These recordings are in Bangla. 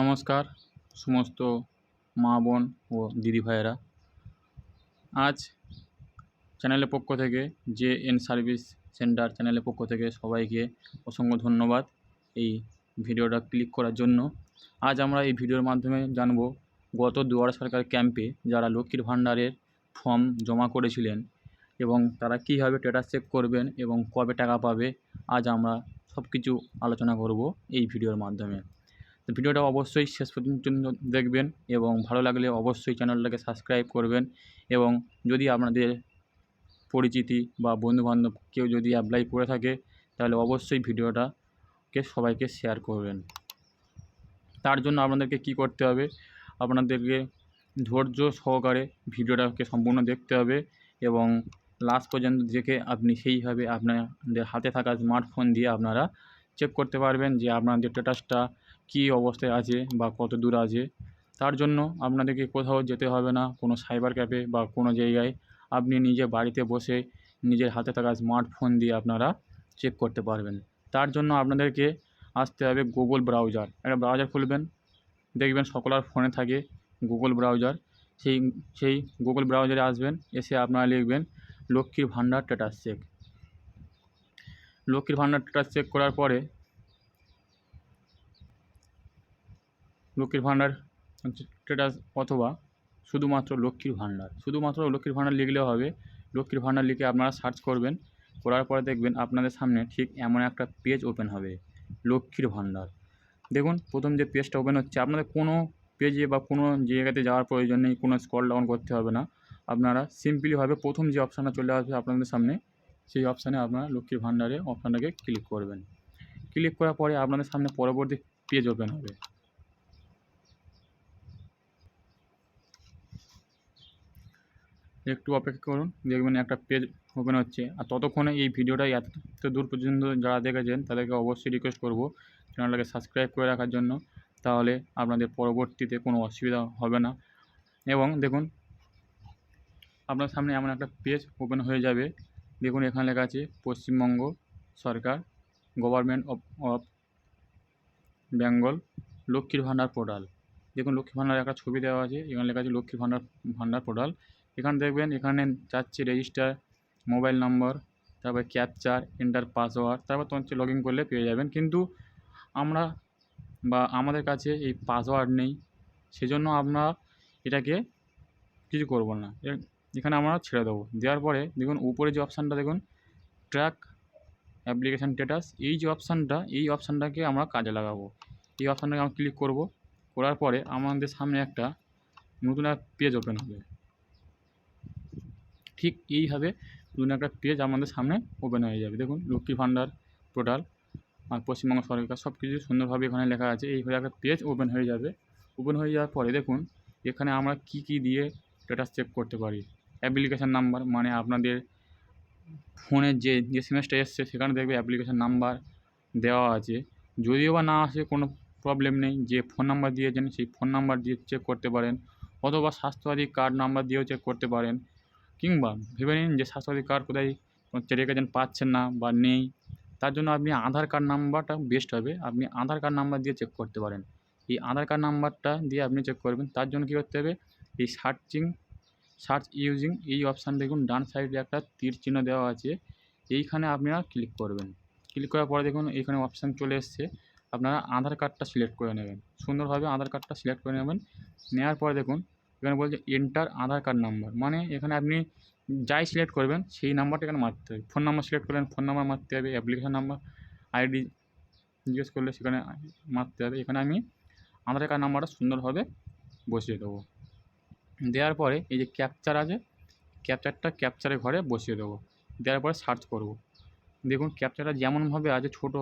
নমস্কার, সমস্ত মা, বোন ও দিদি ভাইয়েরা। আজ চ্যানেলের পক্ষ থেকে, জে এন সার্ভিস সেন্টার চ্যানেলের পক্ষ থেকে সবাইকে অসংখ্য ধন্যবাদ এই ভিডিওটা ক্লিক করার জন্য। আজ আমরা এই ভিডিওর মাধ্যমে জানব, গত দুয়ার সরকার ক্যাম্পে যারা লক্ষ্মীর ভাণ্ডারের ফর্ম জমা করেছিলেন এবং তারা কীভাবে স্ট্যাটাস চেক করবেন এবং কবে টাকা পাবে, আজ আমরা সব কিছু আলোচনা করব এই ভিডিওর মাধ্যমে। ভিডিওটা অবশ্যই শেষ পর্যন্ত দেখবেন এবং ভালো লাগলে অবশ্যই চ্যানেলটাকে সাবস্ক্রাইব করবেন এবং যদি আপনাদের পরিচিতি বা বন্ধুবান্ধব কেউ যদি অ্যাপ্লাই করে থাকে, তাহলে অবশ্যই ভিডিওটাকে সবাইকে শেয়ার করবেন। তার জন্য আপনাদেরকে কি করতে হবে? আপনাদেরকে ধৈর্য সহকারে ভিডিওটাকে সম্পূর্ণ দেখতে হবে এবং লাস্ট পর্যন্ত দেখে আপনি সেইভাবে আপনাদের হাতে থাকা স্মার্টফোন দিয়ে আপনারা চেক করতে পারবেন যে আপনাদের স্ট্যাটাসটা কী অবস্থায় আছে বা কত দূর আছে, তার জন্য আপনাদেরকে কোথাও যেতে হবে না। কোনো সাইবার ক্যাফে বা কোনো জায়গায় আপনি নিজে বাড়িতে বসে নিজের হাতে থাকা স্মার্টফোন দিয়ে আপনারা চেক করতে পারবেন। তার জন্য আপনাদেরকে আসতে হবে গুগল ব্রাউজার একটা ব্রাউজার খুলবেন, দেখবেন সকলের ফোনে থাকে গুগল ব্রাউজার সেই সেই গুগল ব্রাউজারে আসবেন, এসে আপনারা লিখবেন লক্ষ্মীর ভাণ্ডার স্ট্যাটাস চেক লক্ষ্মীর ভাণ্ডার স্ট্যাটাস চেক করার পরে লক্ষ্মীর ভাণ্ডার স্ট্যাটাস অথবা শুধুমাত্র লক্ষ্মীর ভাণ্ডার। শুধুমাত্র লক্ষ্মীর ভাণ্ডার লিখলেও হবে। লক্ষ্মীর ভাণ্ডার লিখে আপনারা সার্চ করবেন। করার পরে দেখবেন আপনাদের সামনে ঠিক এমন একটা পেজ ওপেন হবে, লক্ষ্মীর ভাণ্ডার। দেখুন, প্রথম যে পেজটা ওপেন হচ্ছে, আপনাদের কোনো পেজে বা কোনো জায়গাতে যাওয়ার প্রয়োজন নেই, কোনো স্কল ডাউন করতে হবে না। আপনারা সিম্পলিভাবে প্রথম যে অপশানটা চলে আসবে আপনাদের সামনে, সেই অপশানে আপনারা লক্ষ্মীর ভাণ্ডারে অপশানটাকে ক্লিক করবেন। ক্লিক করার পরে আপনাদের সামনে পরবর্তী পেজ ওপেন হবে। একটু অপেক্ষা করুন, দেখবেন একটা পেজ ওপেন হচ্ছে। আর ততক্ষণে এই ভিডিওটা এত দূর পর্যন্ত যারা দেখেছেন, তাদেরকে অবশ্যই রিকোয়েস্ট করব চ্যানেলটাকে সাবস্ক্রাইব করে রাখার জন্য। তাহলে আপনাদের পরবর্তীতে কোনো অসুবিধা হবে না। এবং দেখুন, আপনার সামনে এমন একটা পেজ ওপেন হয়ে যাবে। দেখুন, এখানে লেখা আছে, পশ্চিমবঙ্গ সরকার গভর্নমেন্ট অফ অফ বেঙ্গল লক্ষ্মীর ভাণ্ডার পোর্টাল দেখুন, লক্ষ্মীর ভাণ্ডার একটা ছবি দেওয়া আছে। এখানে লেখা আছে, লক্ষ্মীর ভাণ্ডার ভাণ্ডার পোর্টাল এখানে দেখবেন, এখানে চাচ্ছে রেজিস্টার মোবাইল নম্বর তারপরে ক্যাপচার এন্টার পাসওয়ার্ড তারপর তোমার হচ্ছে লগ ইন করলে পেয়ে যাবেন। কিন্তু আমরা বা আমাদের কাছে এই পাসওয়ার্ড নেই, সেজন্য আমরা এটাকে কিছু করব না। এখানে আমরা ছেড়ে দেবো। দেওয়ার পরে দেখুন, উপরে যে অপশানটা দেখুন ট্র্যাক অ্যাপ্লিকেশান স্ট্যাটাস এই যে অপশানটা এই অপশানটাকে আমরা কাজে লাগাবো। এই অপশানটাকে আমরা ক্লিক করব। করার পরে আমাদের সামনে একটা নতুন এক পেজ ওপেন হবে। ঠিক এইভাবে নতুন একটা পেজ আমাদের সামনে ওপেন হয়ে যাবে। দেখুন, লক্ষ্মী ভাণ্ডার পোর্টাল আর পশ্চিমবঙ্গ সরকার সব কিছু সুন্দরভাবে এখানে লেখা আছে, এইভাবে একটা পেজ ওপেন হয়ে যাবে। ওপেন হয়ে যাওয়ার পরে দেখুন, এখানে আমরা কি কি দিয়ে স্ট্যাটাস চেক করতে পারি? অ্যাপ্লিকেশান নাম্বার মানে আপনাদের ফোনের যে এস এম এসছে, সেখানে দেখবে অ্যাপ্লিকেশান নাম্বার দেওয়া আছে। যদিও বা না আসে, কোনো প্রবলেম নেই। যে ফোন নাম্বার দিয়েছেন, সেই ফোন নাম্বার দিয়ে চেক করতে পারেন। অথবা স্বাস্থ্যসাথী কার্ড নাম্বার দিয়েও চেক করতে পারেন। কিংবা ভেবে নিন যে স্বাস্থ্যসাথী কার্ড কোথায় রেখেছেন পাচ্ছেন না বা নেই, তার জন্য আপনি আধার কার্ড নাম্বারটা বেস্ট হবে। আপনি আধার কার্ড নাম্বার দিয়ে চেক করতে পারেন। এই আধার কার্ড নাম্বারটা দিয়ে আপনি চেক করবেন। তার জন্য কী করতে হবে? এই সার্চিং সার্চ ইউজিং এই অপশান দেখুন, ডান সাইডে একটা তীর চিহ্ন দেওয়া আছে। এইখানে আপনারা ক্লিক করবেন। ক্লিক করার পরে দেখুন, এইখানে অপশান চলে এসছে। আপনারা আধার কার্ডটা সিলেক্ট করে নেবেন। সুন্দরভাবে আধার কার্ডটা সিলেক্ট করে নেবেন। নেওয়ার পরে দেখুন এখানে বলছে এন্টার আধার কার্ড নাম্বার মানে এখানে আপনি যাই সিলেক্ট করবেন, সেই নাম্বারটা এখানে মারতে হবে। ফোন নাম্বার সিলেক্ট করলেন ফোন নাম্বার মারতে হবে অ্যাপ্লিকেশান নাম্বার আইডি জিজ্ঞেস করলে সেখানে মারতে হবে। এখানে আমি আধার কার্ড নাম্বারটা সুন্দরভাবে বসিয়ে দেবো। দেওয়ার পরে এই যে ক্যাপচার আছে ক্যাপচারটা ক্যাপচারের ঘরে বসিয়ে দেবো। দেওয়ার পরে সার্চ করব। দেখুন ক্যাপচারটা যেমনভাবে আছে, ছোটো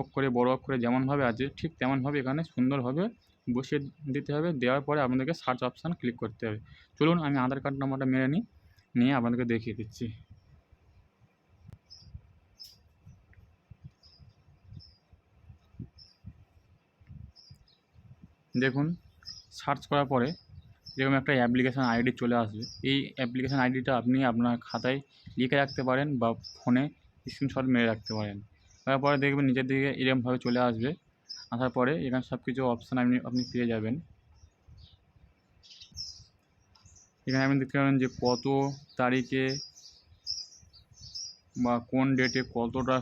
অক্ষরে, বড় অক্ষরে যেমনভাবে আছে, ঠিক তেমনভাবে এখানে সুন্দরভাবে বসিয়ে দিতে হবে। দেওয়ার পরে আপনাদেরকে সার্চ অপশান ক্লিক করতে হবে। চলুন আমি আধার কার্ড নাম্বারটা মেরে নিই। নিয়ে আপনাদেরকে দেখিয়ে দিচ্ছি। দেখুন সার্চ করার পরে এরকম একটা অ্যাপ্লিকেশান আইডি চলে আসবে। এই অ্যাপ্লিকেশান আইডিটা আপনি আপনার খাতায় লিখে রাখতে পারেন বা ফোনে স্ক্রিনশট মেরে রাখতে পারেন। তারপরে দেখবেন নিচের দিকে এরকমভাবে চলে আসবে। আসার পরে এখানে সব কিছু অপশান আপনি আপনি পেয়ে যাবেন। এখানে আপনি দেখতে পাবেন যে কত তারিখে বা কোন ডেটে কতটা,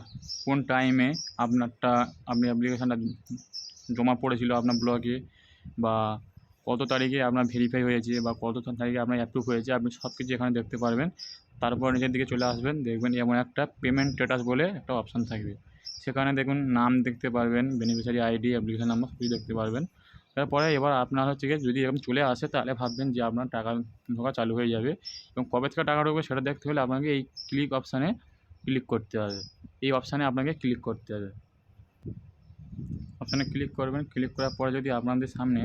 কোন টাইমে আপনারটা, আপনি অ্যাপ্লিকেশানটা জমা পড়েছিল আপনার ব্লগে বা কত তারিখে আপনার ভেরিফাই হয়েছে বা কত তারিখে আপনার অ্যাপ্রুভ হয়েছে, আপনি সব কিছু এখানে দেখতে পারবেন। তারপর নিচের দিকে চলে আসবেন, দেখবেন এমন একটা পেমেন্ট স্ট্যাটাস বলে একটা অপশান থাকবে। সেখানে দেখুন নাম দেখতে পারবেন বেনিফিশিয়ারি আইডি অ্যাপ্লিকেশন নাম্বার সবই দেখতে পারবেন। তারপরে এবার আপনার হচ্ছে গিয়ে যদি এরকম চলে আসে তাহলে ভাববেন যে আপনার টাকা ঢোকা চালু হয়ে যাবে এবং কবে থেকে টাকা ঢুকবে সেটা দেখতে হলে আপনাকে এই ক্লিক অপশানে ক্লিক করতে হবে। এই অপশানে আপনাকে ক্লিক করতে হবে। অপশানে ক্লিক করবেন ক্লিক করার পরে যদি আপনাদের সামনে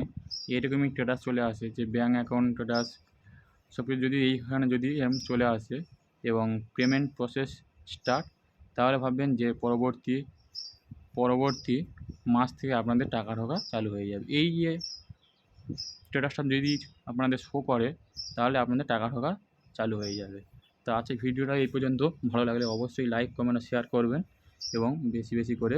এরকমই স্ট্যাটাস চলে আসে যে ব্যাঙ্ক অ্যাকাউন্ট স্ট্যাটাস সব কিছু যদি এইখানে যদি এরকম চলে আসে এবং পেমেন্ট প্রসেস স্টার্ট তাহলে ভাববেন যে পরবর্তী পরবর্তী মাস থেকে আপনাদের টাকা ঢোকা চালু হয়ে যাবে। এই যে স্টেটাসটা যদি আপনাদের শো করে, তাহলে আপনাদের টাকা ঢোকা চালু হয়ে যাবে। তো আজকে ভিডিওটা এই পর্যন্ত। ভালো লাগলে অবশ্যই লাইক কমেন্ট শেয়ার করবেন এবং বেশি বেশি করে